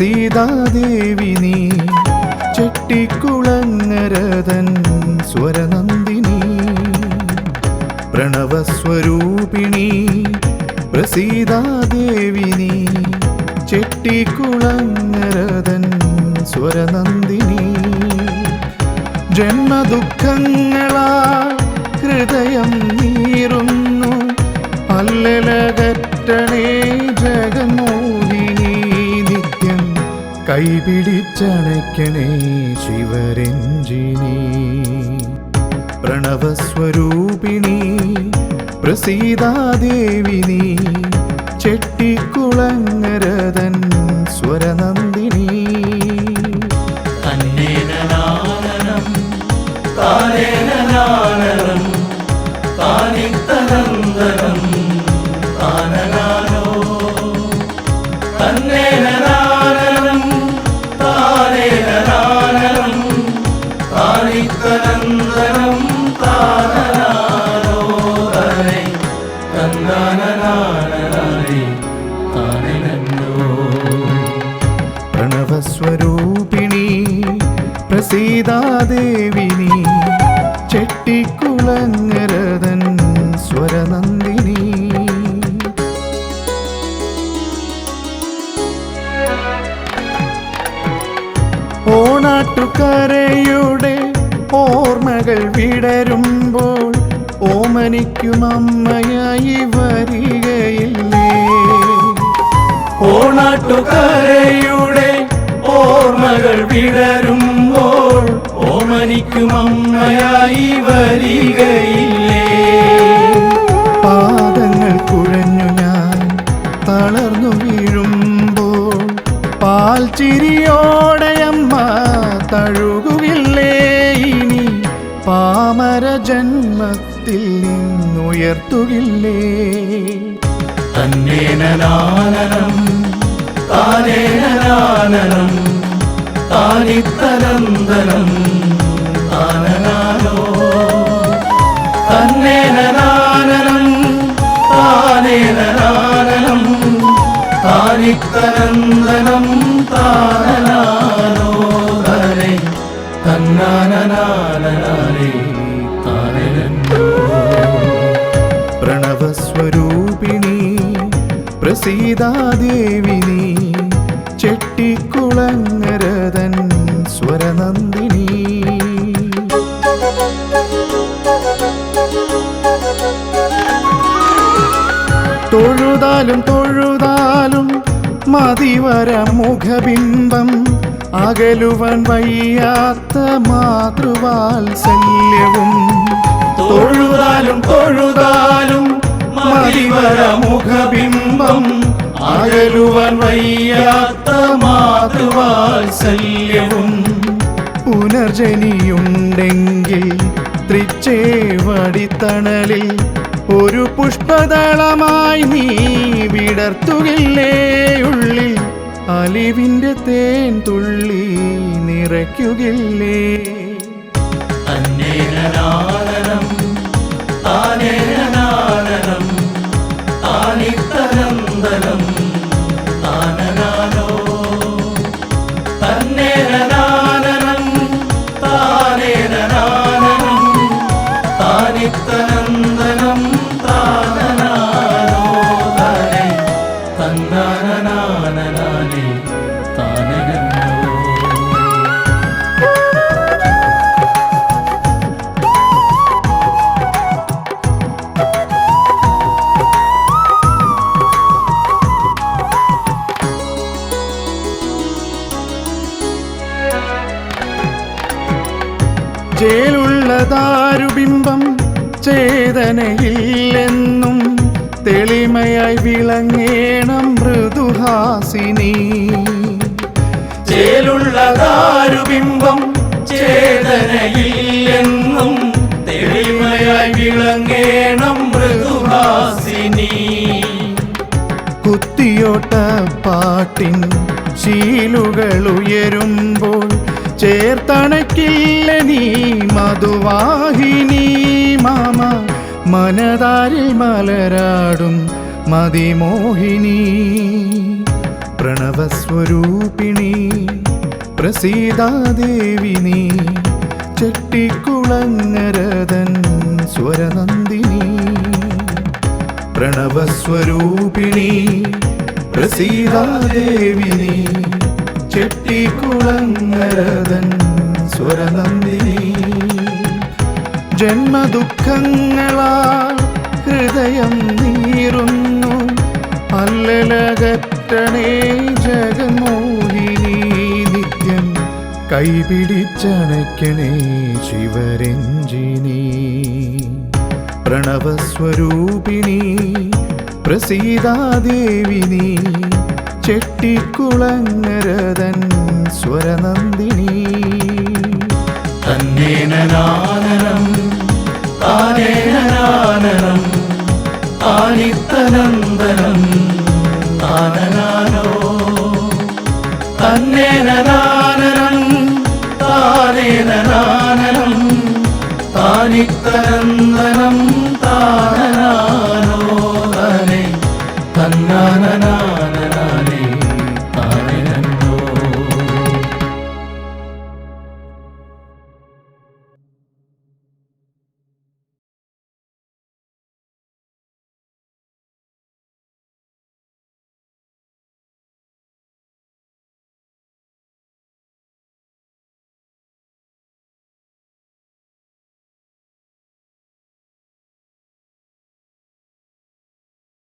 പ്രസീതാദേവി നീ ചെട്ടിക്കുളങ്ങരതൻ സ്വരനന്ദിനി. പ്രണവസ്വരൂപിണി പ്രസീതാദേവി നീ ചെട്ടിക്കുളങ്ങരതൻ സ്വരനന്ദിനി. ജന്മദുഃഖങ്ങളാ ഹൃദയം നീറുന്നു അല്ലലകറ്റണേ ജഗമോ കൈപിടിച്ചണയ്ക്കണേ ശിവരഞ്ജിനി പ്രണവസ്വരൂപിണി പ്രസീതാദേവിനി ചെട്ടിക്കുളങ്ങരതൻ സ്വരനന്ദിനി ചെട്ടിക്കുളങ്ങരതൻ സ്വരനന്ദിനി. ഓണാട്ടുകരയുടെ ഓർമ്മകൾ വിടരുമ്പോൾ ഓമനിക്കും അമ്മയായി വരികയില്ലേ? ഓണാട്ടുകരയുടെ ഓർമ്മകൾ വിടരുമ്പോൾ ഓമനിക്കും അമ്മയായി വരികയില്ലേ? പാദങ്ങൾ കുഴഞ്ഞു ഞാൻ തളർന്നു വീഴുമ്പോൾ പാൽ ചിരിയോടെയമ്മ തഴുകുകില്ലേ? ഇനി പാമര ജന്മത്തിൽ നിന്നുയർത്തുകില്ലേ? തന്നേനാനനം താനേനാനനം താനിത്തനന്ദനം താനനാനോ തന്നേനാനനം താനേനാനനം താനിത്തനന്ദനം താനനാനോ തനേ തന്നാനനാനനാനേ താനനോ പ്രണവസ്വരൂപിണി പ്രസീതാദേവി നീ ചെട്ടിക്കുളങ്ങരതൻ സ്വരനന്ദിനി. തൊഴുതാലും തൊഴുതാലും മതിവര മുഖബിംബം അകലുവൻ വയ്യാത്ത മാതൃവാത്സല്യവും. തൊഴുതാലും തൊഴുതാലും മതിവര മുഖബിംബം അകലുവാൻ വയ്യാത്ത മാതൃവാത്സല്യവും. പുനർജനിയുണ്ടെങ്കിൽ തൃച്ചേവടിത്തണലിൽ ഒരു പുഷ്പതളമായി നീ വിടർത്തുകില്ലേ ഉള്ളിൽ. അലിവിന്റെ തേൻ തുള്ളി നിറയ്ക്കുകില്ലേ. ചേലുള്ളതാരുബിംബം ചേതനയില്ലെന്നും തെളിമയായി വിളങ്ങേണം മൃദുഹാസിനി. ചേലുള്ളതാരുബിംബം ചേതനയില്ലെന്നും തെളിമയായി വിളങ്ങേണം മൃദുഹാസിനി. കുത്തിയോട്ട പാട്ടിൻ ശീലുകൾ ഉയരുമ്പോൾ ചേർത്തണക്കില്ല നീ മധുവാഹിനി മാമ. മനതാരിൽ മലരാടും മതിമോഹിനി. പ്രണവസ്വരൂപിണി പ്രസീതാദേവി നീ. ചെട്ടിക്കുളങ്ങരതൻ സ്വരനന്ദിനി. പ്രണവസ്വരൂപിണി പ്രസീതാദേവി നീ. ചെട്ടിക്കുളങ്ങരതൻ സ്വരനന്ദിനി ജന്മദുഃഖങ്ങളാൽ ഹൃദയം നീറുന്നു. അല്ലലകറ്റണേ ജഗമോഹിനി നിത്യം കൈപിടിച്ചണയ്ക്കണേ ശിവരഞ്ജിനി പ്രണവസ്വരൂപിണി പ്രസീതാദേവി നീ ചെട്ടിക്കുളങ്ങരതൻ സ്വരനന്ദിനി. തന്നേനാനനം താനേനാനനം താനിത്തനന്ദനം താനനാനോ തന്നേനാനനം താനേനാനനം താനിത്തനന്ദനം താനനാനോ.